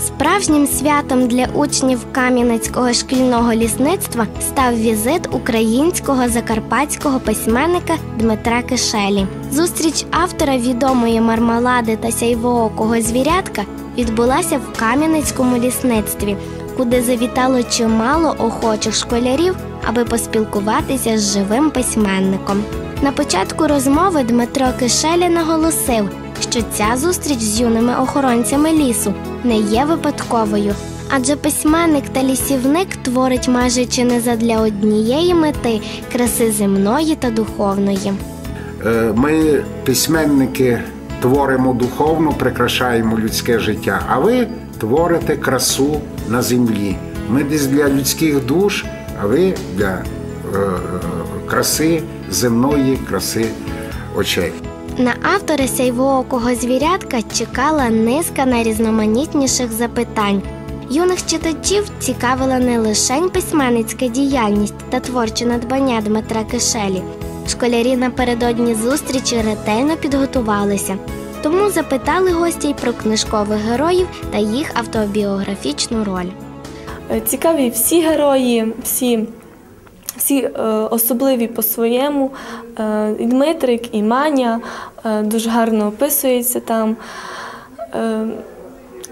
Справжнім святом для учнів Кам'янецького шкільного лісництва став візит українського закарпатського письменника Дмитра Кишелі. Зустріч автора відомої мармалади та сяйвоокого звірятка відбулася в Кам'янецькому лісництві, куди завітало чимало охочих школярів, аби поспілкуватися з живим письменником. На початку розмови Дмитро Кишеля наголосив, що ця зустріч з юними охоронцями лісу не є випадковою, адже письменник та лісівник творить майже чи не задля однієї мети краси земної та духовної. Е, Ми, письменники, творимо духовно, прикрашаємо людське життя, а ви творите красу на землі. Ми десь для людських душ, а ви для е, краси земної, краси очей. На автора сяйвоокого звірятка чекала низка найрізноманітніших запитань. Юних читачів цікавила не лише письменницька діяльність та творче надбання Дмитра Кишелі. Школярі напередодні зустрічі ретельно підготувалися, тому запитали гостей про книжкових героїв та їх автобіографічну роль. Е, Цікаві всі герої, всі, всі е, особливі по-своєму. Е, і Дмитрик, і Маня дуже гарно описується там.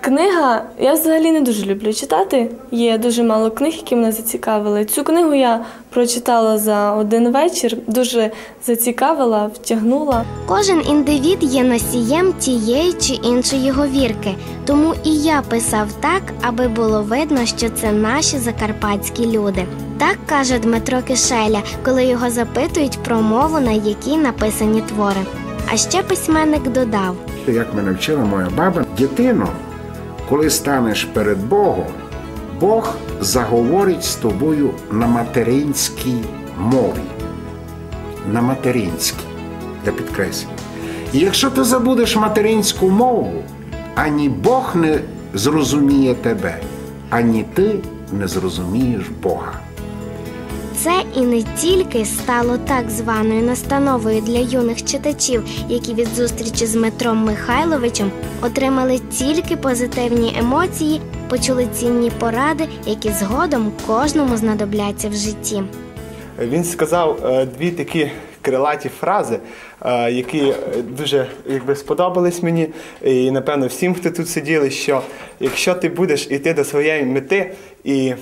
Книга я взагалі не дуже люблю читати. Є дуже мало книг, які мене зацікавили. Цю книгу я прочитала за один вечір, дуже зацікавила, втягнула. Кожен індивід є носієм тієї чи іншої говірки, тому і я писав так, аби було видно, що це наші закарпатські люди. Так каже Дмитро Кишеля, коли його запитують про мову, на якій написані твори. А ще письменник додав: Як мене вчила моя баба, дитино, коли станеш перед Богом, Бог заговорить з тобою на материнській мові. На материнській, я підкреслюю. І якщо ти забудеш материнську мову, ані Бог не зрозуміє тебе, ані ти не зрозумієш Бога. Це і не тільки стало так званою настановою для юних читачів, які від зустрічі з Дмитром Михайловичем отримали тільки позитивні емоції, почули цінні поради, які згодом кожному знадобляться в житті. Він сказав е, дві такі крилаті фрази, е, які дуже якби, сподобались мені, і напевно всім, хто тут сиділи, що якщо ти будеш йти до своєї мети і.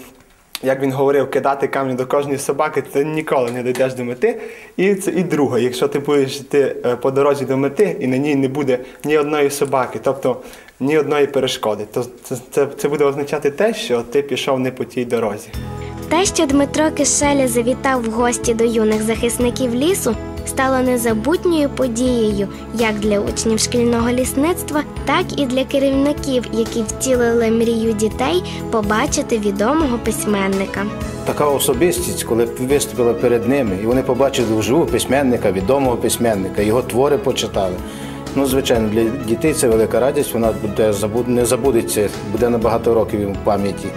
Як він говорив, кидати камінь до кожної собаки, ти ніколи не дійдеш до мети. І це і друге, якщо ти будеш йти е, по дорозі до мети, і на ній не буде ні одної собаки, тобто ні одної перешкоди, то це, це, це буде означати те, що ти пішов не по тій дорозі. Те, що Дмитро Кишеля завітав в гості до юних захисників лісу, стало незабутньою подією як для учнів шкільного лісництва, так і для керівників, які втілили мрію дітей побачити відомого письменника. така особистість, коли виступила перед ними, і вони побачили вживу письменника, відомого письменника, його твори почитали. Ну, звичайно, для дітей це велика радість, вона буде не забудеться, буде на багато років в пам'яті.